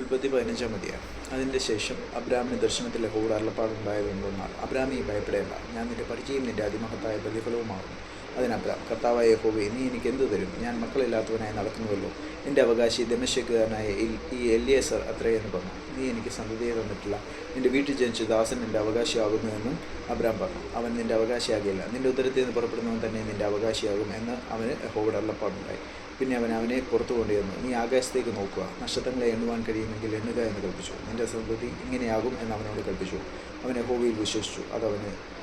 ഉൽപ്പത്തി പതിനഞ്ചാം മതിയാണ് അതിന്റെ ശേഷം അബ്രാമിന് ദർശനത്തിൽ യഹോവ അരുളപ്പാടുണ്ടായതെന്നാൽ അബ്രാമി ഭയപ്പെടേണ്ട. ഞാൻ നിന്റെ പരിചയം നിന്റെ അതിമഹത്തായ പ്രതിഫലവുമാകും അതിന് അബ്രാം കർത്താവായ യഹോവേ നീ എനിക്ക് എന്ത് തരും? ഞാൻ മക്കളില്ലാത്തവനായി നടക്കുന്നുവല്ലോ. എന്റെ അവകാശി ദമശക്കുകാരനായ ഇൽ- ഈ എല്ലിയസർ അത്രയെന്ന് പറഞ്ഞു. നീ എനിക്ക് സന്തതിയെ തന്നിട്ടില്ല. നിന്റെ വീട്ടിൽ ജനിച്ച ദാസൻ എന്റെ അവകാശിയാകുന്നുവെന്നും അബ്രാം പറഞ്ഞു. അവൻ നിന്റെ അവകാശിയാകില്ല നിന്റെ ഉത്തരത്തിൽ നിന്ന് പുറപ്പെടുന്നവൻ തന്നെ നിന്റെ അവകാശിയാകും എന്ന് അവന് യഹോവയുടെ അള്ളപ്പാടുണ്ടായി പിന്നെ അവൻ അവനെ പുറത്തു കൊണ്ടുവന്നു നീ ആകാശത്തേക്ക് നോക്കുക. നക്ഷത്രങ്ങളെ എണ്ണുവാൻ കഴിയുമെങ്കിൽ എണ്ണുക എന്ന് കൽപ്പിച്ചു. നിന്റെ സന്തതി ഇങ്ങനെയാകും എന്ന് അവനോട് കൽപ്പിച്ചു. അവനെ യഹോവയിൽ വിശ്വസിച്ചു. അതവന്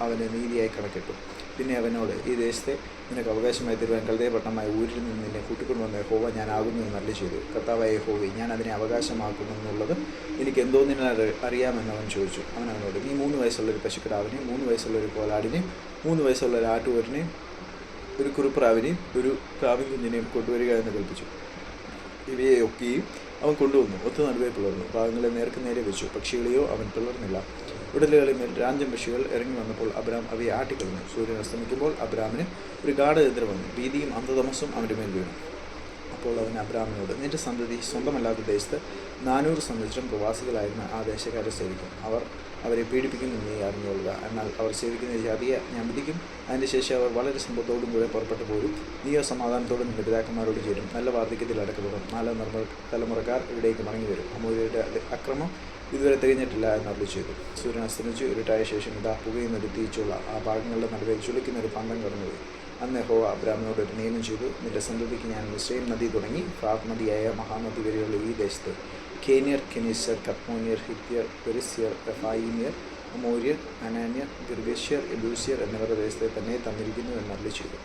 അവന് നീതിയായി കണക്കിട്ടു. പിന്നെ അവനോട് ഈ ദേശത്തെ നിനക്ക് അവകാശമായി തരുവാൻ കൽതേ പട്ടണമായ ഊരിൽ നിന്ന് നിന്നെ കൂട്ടിക്കൊണ്ടുവന്ന ഹോവ ഞാനാകുന്നു എന്ന് നല്ല ചെയ്തു കർത്താവായ ഹോവി ഞാൻ അതിനെ അവകാശമാക്കുമെന്നുള്ളത് എനിക്ക് എന്തോ നിന്നെ അറിയാമെന്ന് അവൻ ചോദിച്ചു. അവൻ അവനോട് നീ മൂന്ന് വയസ്സുള്ള ഒരു പശുക്കിടാവിനെയും മൂന്ന് വയസ്സുള്ള ഒരു കോലാടിനെയും മൂന്ന് വയസ്സുള്ള ഒരു ആട്ടുവരനെയും ഒരു കുറുപ്രാവിനെയും ഒരു പ്രാവിൻ കുഞ്ഞിനെയും കൊണ്ടുവരിക എന്ന് കൽപ്പിച്ചു. ഇവയെ ഒക്കെയും അവൻ കൊണ്ടുവന്നു. ഒത്തു നടുവേ പിളർന്നു. ഭാഗങ്ങളെ നേർക്ക് നേരെ വെച്ചു. പക്ഷികളെയോ അവൻ പിളർന്നില്ല. ഉടലുകളിൽ മേൽ രാഞ്ചം പക്ഷികൾ ഇറങ്ങി വന്നപ്പോൾ അബ്രാം അവയെ ആട്ടിക്കളഞ്ഞു. സൂര്യൻ അസ്തമിക്കുമ്പോൾ അബ്രാമിന് ഒരു ഗാഠനിദ്ര വന്നു. ഭീതിയും അന്ധതമസും അവന്റെ മേൽ വീണു. അപ്പോൾ അവൻ അബ്രാമിനോട് നിന്റെ സന്തതി സ്വന്തമല്ലാത്ത ദേശത്ത് നാനൂറ് സംവത്സരം പ്രവാസികളായിരുന്ന ആ ദേശക്കാരെ സേവിക്കും. അവർ അവരെ പീഡിപ്പിക്കുന്നു നീ അറിഞ്ഞുകൊള്ളുക എന്നാൽ അവർ സേവിക്കുന്ന ജാതിയെ ഞാൻ വിധിക്കും. അതിന്റെ ശേഷം അവർ വളരെ സമ്പത്തോടും കൂടെ പുറപ്പെട്ടു പോരും. നീയോ സമാധാനത്തോടും നിന്റെ പിതാക്കന്മാരോട് ചേരും. നല്ല വാർദ്ധക്യത്തിൽ അടക്കപ്പെടും. നാല് നിർമ്മ തലമുറക്കാർ ഇവിടേക്ക് മടങ്ങി വരും അമൂര്യയുടെ അക്രമം ഇതുവരെ തികഞ്ഞിട്ടില്ല എന്ന് അറിവ് ചെയ്തു. സൂര്യൻ അസ്തമിച്ചു. ഇരുട്ടായ ശേഷം ഇതാ പുകയും ഒരു ആ ഭാഗങ്ങളുടെ നടുവേ ചുളിക്കുന്ന ഒരു പന്തം കടന്നുപോയി. അന്ന് ഹോ അബ്രാമിനോട് നിയമം ചെയ്തു. നിന്റെ സന്തതിക്ക് ഞാൻ മിസ്രൈം നദി തുടങ്ങി. ഫാത് നദിയായ മഹാനദി വരെയുള്ള ഈ ദേശത്ത് കേനിയർ കെനീസ്യർ കപ്മോനിയർ ഹിത്യർ പെരിസ്യർ റഫായിനിയർ അമോര്യർ അനാന്യർ ഗിർഗശ്യർ എബൂസിയർ എന്നിവരുടെ ദേശത്തെ തന്നെ തന്നിരിക്കുന്നു എന്ന് അരുളി ചെയ്തു.